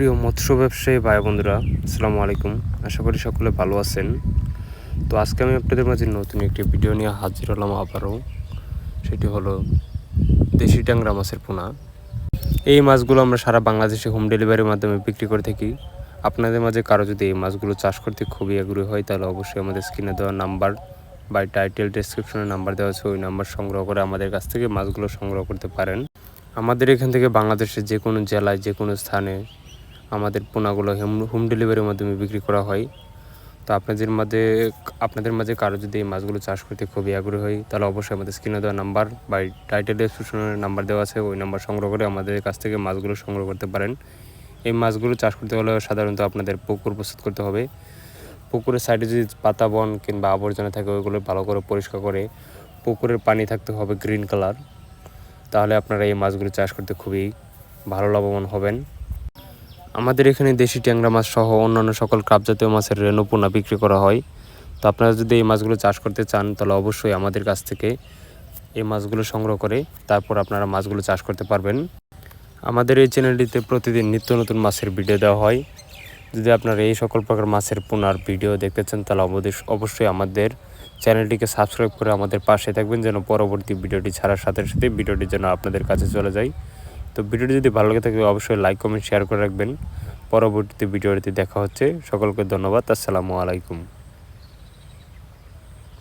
প্রিয় মৎস্য ব্যবসায়ী ভাই বন্ধুরা, আসসালামু আলাইকুম। আশা করি সকলে ভালো আছেন। তো আজকে আমি আপনাদের মাঝে নতুন একটি ভিডিও নিয়ে হাজির হলাম আবারও। সেটি হলো দেশি ট্যাংরা মাছের পোনা। এই মাছগুলো আমরা সারা বাংলাদেশে হোম ডেলিভারির মাধ্যমে বিক্রি করে থাকি। আপনাদের মাঝে কারও যদি এই মাছগুলো চাষ করতে খুবই আগ্রহী হয়, তাহলে অবশ্যই আমাদের স্ক্রিনে দেওয়া নাম্বার বা টাইটেল ডেসক্রিপশনে নাম্বার দেওয়া আছে, ওই নাম্বার সংগ্রহ করে আমাদের কাছ থেকে মাছগুলো সংগ্রহ করতে পারেন। আমাদের এখান থেকে বাংলাদেশের যে কোনো জেলায় যে কোনো স্থানে আমাদের পোনাগুলো হোম হোম ডেলিভারির মাধ্যমে বিক্রি করা হয়। তো আপনাদের মাঝে আপনাদের মাঝে কারও যদি এই মাছগুলো চাষ করতে খুবই আগ্রহী হয়, তাহলে অবশ্যই আমাদের স্ক্রিনে দেওয়া নাম্বার বা টাইটেল ডেসক্রিপশনের নাম্বার দেওয়া আছে, ওই নাম্বার সংগ্রহ করে আমাদের কাছ থেকে মাছগুলো সংগ্রহ করতে পারেন। এই মাছগুলো চাষ করতে হলে সাধারণত আপনাদের পুকুর প্রস্তুত করতে হবে। পুকুরের সাইডে যদি পাতা বন কিংবা আবর্জনা থাকে, ওইগুলো ভালো করে পরিষ্কার করে পুকুরের পানি থাকতে হবে গ্রিন কালার তাহলে আপনারা এই মাছগুলো চাষ করতে খুবই ভালো লাভবান হবেন। আমাদের এখানে দেশি ট্যাংরা মাছ সহ অন্যান্য সকল ক্রাপ জাতীয় মাছের রেণু পোনা বিক্রি করা হয়। তো আপনারা যদি এই মাছগুলো চাষ করতে চান, তাহলে অবশ্যই আমাদের কাছ থেকে এই মাছগুলো সংগ্রহ করে তারপর আপনারা মাছগুলো চাষ করতে পারবেন। আমাদের এই চ্যানেলটিতে প্রতিদিন নিত্য নতুন মাছের ভিডিও দেওয়া হয়। যদি আপনারা এই সকল প্রকার মাছের পোনার ভিডিও দেখতে চান, তাহলে অবশ্যই আমাদের চ্যানেলটিকে সাবস্ক্রাইব করে আমাদের পাশে থাকবেন, যেন পরবর্তী ভিডিওটি ছাড়ার সাথে সাথে ভিডিওটি যেন আপনাদের কাছে চলে যায়। তো ভিডিওটি যদি ভালো লাগে থাকে অবশ্যই লাইক কমেন্ট শেয়ার করে রাখবেন। পরবর্তীতে ভিডিওটি দেখা হচ্ছে। সকলকে ধন্যবাদ। আসসালামু আলাইকুম।